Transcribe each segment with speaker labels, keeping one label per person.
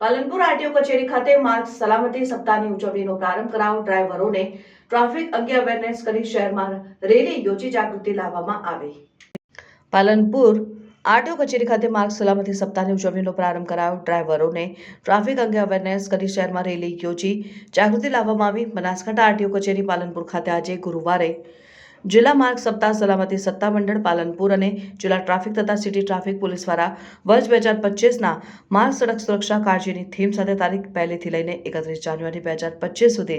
Speaker 1: Palanpur RTO કચેરી ખાતે માર્ગ સલામતી સપ્તાહની ઉજવણીનો પ્રારંભ કરાવ. ડ્રાઈવરોને ટ્રાફિક અંગે અવેરનેસ કરી શહેરમાં રેલી યોજી જાગૃતિ લાવવામાં આવી. પાલનપુર આરટીઓ કચેરી ખાતે માર્ગ સલામતી સપ્તાહની ઉજવણીનો પ્રારંભ કરાવ. ડ્રાઈવરોને ટ્રાફિક અંગે અવેરનેસ કરી શહેરમાં રેલી યોજી જાગૃતિ લાવવામાં આવી. બનાસકાંઠા આરટીઓ કચેરી પાલનપુર ખાતે આજે ગુરુવારે જિલ્લા માર્ગ સપ્તાહ સલામતી સત્તામંડળ પાલનપુર અને જિલ્લા ટ્રાફિક તથા સિટી ટ્રાફિક પોલીસ દ્વારા વર્ષ બે હજાર પચીસના માર્ગ સડક સુરક્ષા કાળજીની થીમ સાથે તારીખ પહેલીથી લઈને એકત્રીસ જાન્યુઆરી બે હજાર પચીસ સુધી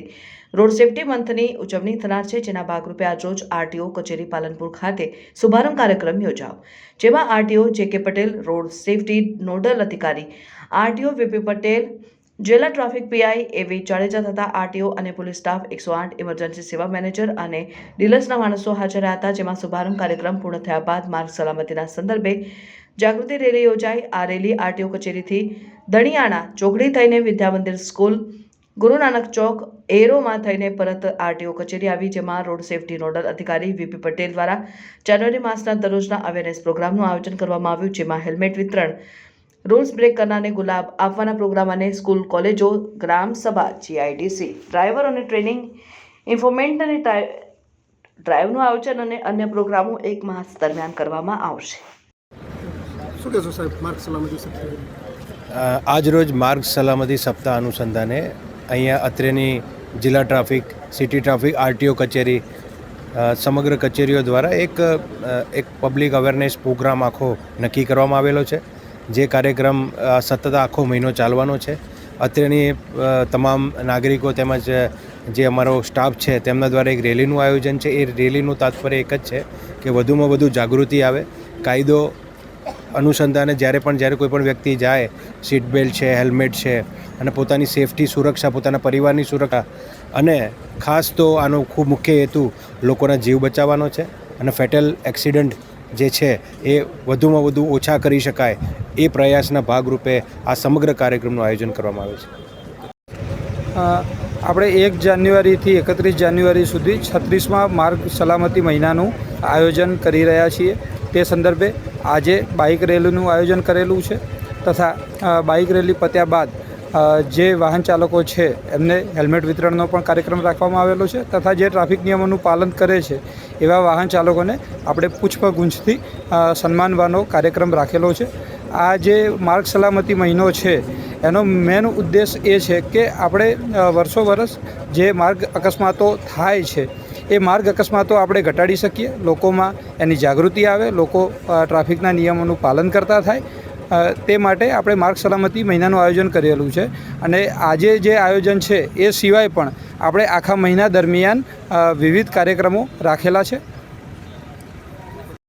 Speaker 1: રોડ સેફટી મંથની ઉજવણી થનાર છે, જેના ભાગરૂપે આજરોજ આરટીઓ કચેરી પાલનપુર ખાતે શુભારંભ કાર્યક્રમ યોજાયો. જેમાં RTO J K Patel, road safety nodal અધિકારી, આરટીઓ વીપી પટેલ જિલ્લા ટ્રાફિક પીઆઈ એવી જાડેજા થતા આરટીઓ અને પોલીસ સ્ટાફ એકસો આઠ ઇમરજન્સી સેવા મેનેજર અને ડીલર્સના માણસો હાજર હતા, જેમાં શુભારંભ કાર્યક્રમ પૂર્ણ થયા બાદ માર્ગ સલામતીના સંદર્ભે જાગૃતિ રેલી યોજાઈ. આ રેલી આરટીઓ કચેરીથી દણિયાણા ચોકડી થઈને વિદ્યામંદિર સ્કૂલ, ગુરુ નાનક ચોક, એરોમાં થઈને પરત આરટીઓ કચેરી આવી, જેમાં રોડ સેફટી નોડલ અધિકારી વીપી પટેલ દ્વારા જાન્યુઆરી માસના દરરોજના અવેરનેસ પ્રોગ્રામનું આયોજન કરવામાં આવ્યું, જેમાં હેલ્મેટ વિતરણ રૂલ્સ બ્રેક કરનારને ગુલાબ આપવાના પ્રોગ્રામ અને સ્કૂલ કોલેજો gram sabha GIDC ડ્રાઈવરોને training informant અને ડ્રાઈવનું આયોજન અને અન્ય પ્રોગ્રામો એક માસ દરમિયાન કરવામાં આવશે.
Speaker 2: શું કહેશો સાહેબ માર્ગ સલામતી સપ્તાહ?
Speaker 3: આજરોજ માર્ગ સલામતી સપ્તાહ અનુસંધાને અહીંયા અત્રેની જિલ્લા ટ્રાફિક સિટી ટ્રાફિક આરટીઓ કચેરી સમગ્ર કચેરીઓ દ્વારા એક એક પબ્લિક અવેરનેસ પ્રોગ્રામ આખો નક્કી કરવામાં આવેલો છે. જે કાર્યક્રમ સતત આખો મહિનો ચાલવાનો છે. અત્રેની તમામ નાગરિકો તેમજ જે અમારો સ્ટાફ છે, તેમના દ્વારા એક રેલીનું આયોજન છે. એ રેલીનું તાત્પર્ય એક જ છે કે વધુમાં વધુ જાગૃતિ આવે. કાયદો અનુસંધાને જ્યારે પણ, જ્યારે કોઈ પણ વ્યક્તિ જાય, સીટ બેલ્ટ છે, હેલ્મેટ છે અને પોતાની સેફટી, સુરક્ષા, પોતાના પરિવારની સુરક્ષા અને ખાસ તો આનો ખૂબ મુખ્ય હેતુ લોકોના જીવ બચાવવાનો છે અને ફેટલ એક્સિડન્ટ જે છે એ વધુમાં વધુ ઓછા કરી શકાય એ પ્રયાસના ભાગરૂપે આ સમગ્ર કાર્યક્રમનું આયોજન કરવામાં આવે છે.
Speaker 4: આપણે એક જાન્યુઆરીથી એકત્રીસ જાન્યુઆરી સુધી છત્રીસમાં માર્ગ સલામતી મહિનાનું આયોજન કરી રહ્યા છીએ. તે સંદર્ભે આજે બાઇક રેલીનું આયોજન કરેલું છે તથા બાઇક રેલી પત્યા બાદ જે વાહન ચાલકો છે એમને હેલ્મેટ વિતરણનો પણ કાર્યક્રમ રાખવામાં આવેલો છે તથા જે ટ્રાફિક નિયમોનું પાલન કરે છે એવા વાહન ચાલકોને આપણે પુષ્પગુંજથી સન્માનવાનો કાર્યક્રમ રાખેલો છે. આ જે માર્ગ સલામતી મહિનો છે, એનો મેન ઉદ્દેશ એ છે કે આપણે વર્ષો વર્ષ જે માર્ગ અકસ્માતો થાય છે, એ માર્ગ અકસ્માતો આપણે ઘટાડી શકીએ. લોકોમાં એની જાગૃતિ આવે, લોકો ટ્રાફિકના નિયમોનું પાલન કરતા થાય. તે માટે આપણે માર્ગ સલામતી મહિનાનું આયોજન કરેલું છે. અને આજે જે આયોજન છે, એ સિવાય પણ આપણે આખા મહિના દરમિયાન વિવિધ કાર્યક્રમો રાખેલા છે.